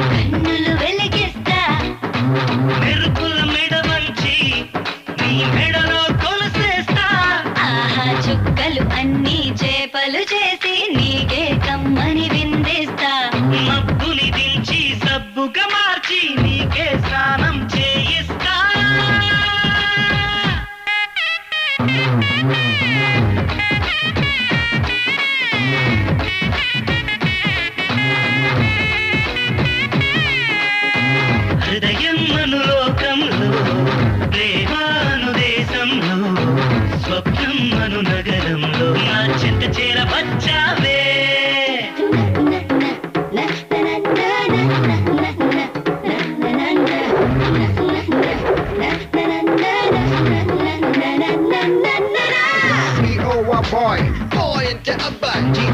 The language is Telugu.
కన్నులు వెలిగిస్తా. మెరుపుల మెడ ఆహా చుక్కలు అన్ని చేపలు చేసి నీకే కమ్మని విందేస్తా. మబ్బుని దించి సబ్బుగా మార్చి నీకే స్నానం చేయిస్తా. హృదయమ్మను లోకంలో ప్రేమానుదేశంలో స్వప్నమ్మను నగరంలో నా చింత చేరవచ్చావే Boy, boy, and get a.